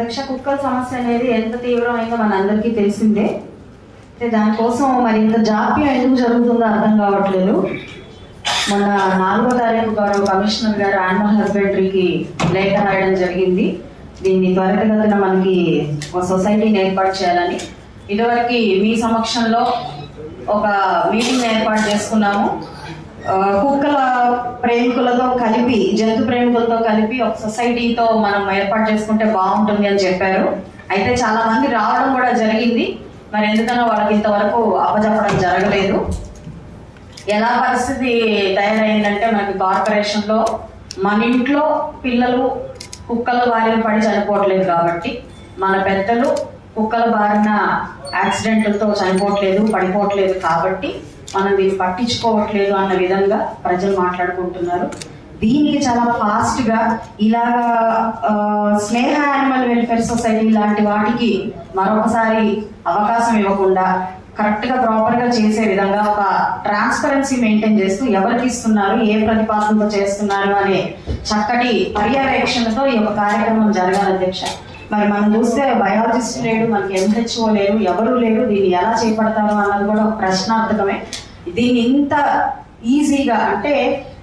దక్ష కుక్కల సమస్య అనేది ఎంత తీవ్రమైందో మనందరికీ తెలిసిందే. అయితే దానికోసం మరి ఇంత జాప్యం ఎందుకు జరుగుతుందో అర్థం కావట్లేదు. మొన్న నాలుగో తారీఖు గౌరవ కమిషనర్ గారు యానిమల్ హస్బెండరీకి లేఖ రాయడం జరిగింది. దీన్ని త్వరితగతిన మనకి ఒక సొసైటీని ఏర్పాటు చేయాలని. ఇదివరకు మీ సమక్షంలో ఒక మీటింగ్ ఏర్పాటు చేసుకున్నాము. కుక్కల ప్రేమికులతో కలిపి జంతు ప్రేమికులతో కలిపి ఒక సొసైటీతో మనం ఏర్పాటు చేసుకుంటే బాగుంటుంది అని చెప్పారు. అయితే చాలా మంది రావడం కూడా జరిగింది. మరి ఎందుకనో వాళ్ళకి ఇంతవరకు అప్పచెప్పడం జరగలేదు. ఎలా పరిస్థితి తయారైందంటే మనకి కార్పొరేషన్లో మన ఇంట్లో పిల్లలు కుక్కల బారిన పడి చనిపోవట్లేదు కాబట్టి మన పెద్దలు కుక్కల బారిన యాక్సిడెంట్లతో చనిపోవట్లేదు పడిపోవట్లేదు కాబట్టి మనం దీన్ని పట్టించుకోవట్లేదు అన్న విధంగా ప్రజలు మాట్లాడుకుంటున్నారు. దీనికి చాలా ఫాస్ట్గా ఇలాగా స్నేహ యానిమల్ వెల్ఫేర్ సొసైటీ లాంటి వాటికి మరొకసారి అవకాశం ఇవ్వకుండా కరెక్ట్గా ప్రాపర్గా చేసే విధంగా ఒక ట్రాన్స్పరెన్సీ మెయింటైన్ చేస్తూ ఎవరికి ఇస్తున్నారు ఏ ప్రతిపాదనతో చేస్తున్నారు అనే చక్కటి పర్యవేక్షణతో ఈ యొక్క కార్యక్రమం జరగాలి అధ్యక్ష. మరి మనం చూస్తే బయాలజిస్ట్ లేడు మనకి ఎంహెచ్ఓ లేరు ఎవరు లేరు దీన్ని ఎలా చేపడతారు అన్నది కూడా ఒక ప్రశ్నార్థకమే. దీన్ని ఇంత ఈజీగా అంటే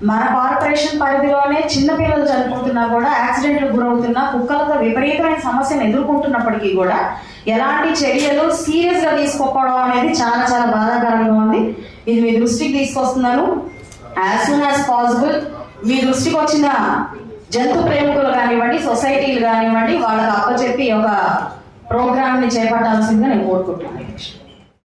మన కార్పొరేషన్ పరిధిలోనే చిన్నపిల్లలు చనిపోతున్నా కూడా యాక్సిడెంట్లకు గురవుతున్నా కుక్కలతో విపరీతమైన సమస్యను ఎదుర్కొంటున్నప్పటికీ కూడా ఎలాంటి చర్యలు సీరియస్గా తీసుకోకపోవడం అనేది చాలా చాలా బాధాకరంగా ఉంది. ఇది మీ దృష్టికి తీసుకొస్తున్నాను. యాజ్ సూన్ యాజ్ పాసిబుల్ మీ దృష్టికి వచ్చిన జంతు ప్రేమికులు కానివ్వండి సొసైటీలు కానివ్వండి వాళ్ళకి అప్పచెప్పి ఒక ప్రోగ్రామ్ని చేపట్టాల్సిందిగా నేను కోరుకుంటున్నాను.